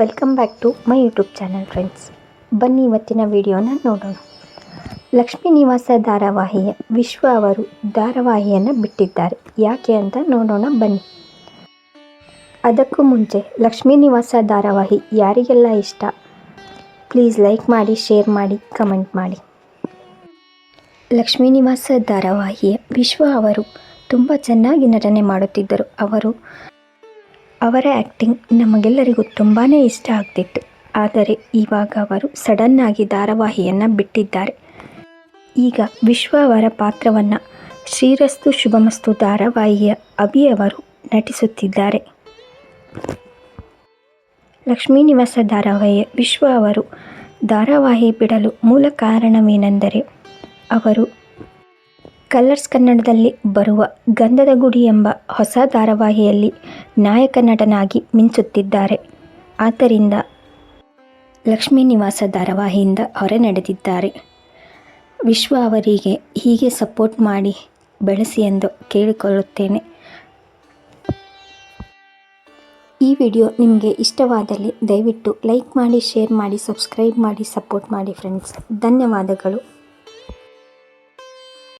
Welcome back to my YouTube channel friends. ಬನ್ನಿ ಇವತ್ತಿನ ವಿಡಿಯೋನ ನೋಡೋಣ. ಲಕ್ಷ್ಮೀ ನಿವಾಸ ಧಾರಾವಾಹಿಯ ವಿಶ್ವ ಅವರು ಧಾರಾವಾಹಿಯನ್ನು ಬಿಟ್ಟಿದ್ದಾರೆ. ಯಾಕೆ ಅಂತ ನೋಡೋಣ ಬನ್ನಿ. ಅದಕ್ಕೂ ಮುಂಚೆ ಲಕ್ಷ್ಮೀ ನಿವಾಸ ಧಾರಾವಾಹಿ ಯಾರಿಗೆಲ್ಲ ಇಷ್ಟ? ಪ್ಲೀಸ್ ಲೈಕ್ ಮಾಡಿ, ಶೇರ್ ಮಾಡಿ, ಕಮೆಂಟ್ ಮಾಡಿ. ಲಕ್ಷ್ಮೀ ನಿವಾಸ ಧಾರಾವಾಹಿಯ ವಿಶ್ವ ಅವರು ತುಂಬ ಚೆನ್ನಾಗಿ ನಟನೆ ಮಾಡುತ್ತಿದ್ದರು. ಅವರು ಅವರ ಆ್ಯಕ್ಟಿಂಗ್ ನಮಗೆಲ್ಲರಿಗೂ ತುಂಬಾ ಇಷ್ಟ ಆಗ್ತಿತ್ತು. ಆದರೆ ಇವಾಗ ಅವರು ಸಡನ್ನಾಗಿ ಧಾರಾವಾಹಿಯನ್ನು ಬಿಟ್ಟಿದ್ದಾರೆ. ಈಗ ವಿಶ್ವ ಅವರ ಪಾತ್ರವನ್ನು ಶ್ರೀರಸ್ತು ಶುಭಮಸ್ತು ಧಾರಾವಾಹಿಯ ಅಭಿ ಅವರು ನಟಿಸುತ್ತಿದ್ದಾರೆ. ಲಕ್ಷ್ಮೀ ನಿವಾಸ ಧಾರಾವಾಹಿಯ ವಿಶ್ವ ಅವರು ಧಾರಾವಾಹಿ ಬಿಡಲು ಮೂಲ ಕಾರಣವೇನೆಂದರೆ ಅವರು ಕಲರ್ಸ್ ಕನ್ನಡದಲ್ಲಿ ಬರುವ ಗಂಧದ ಗುಡಿ ಎಂಬ ಹೊಸ ಧಾರಾವಾಹಿಯಲ್ಲಿ ನಾಯಕ ನಟನಾಗಿ ಮಿಂಚುತ್ತಿದ್ದಾರೆ. ಆದ್ದರಿಂದ ಲಕ್ಷ್ಮೀ ನಿವಾಸ ಧಾರಾವಾಹಿಯಿಂದ ಹೊರೆ ನಡೆದಿದ್ದಾರೆ. ವಿಶ್ವ ಅವರಿಗೆ ಹೀಗೆ ಸಪೋರ್ಟ್ ಮಾಡಿ ಬೆಳೆಸಿ ಎಂದು ಕೇಳಿಕೊಳ್ಳುತ್ತೇನೆ. ಈ ವಿಡಿಯೋ ನಿಮಗೆ ಇಷ್ಟವಾದಲ್ಲಿ ದಯವಿಟ್ಟು ಲೈಕ್ ಮಾಡಿ, ಶೇರ್ ಮಾಡಿ, ಸಬ್ಸ್ಕ್ರೈಬ್ ಮಾಡಿ, ಸಪೋರ್ಟ್ ಮಾಡಿ ಫ್ರೆಂಡ್ಸ್ ಧನ್ಯವಾದಗಳು.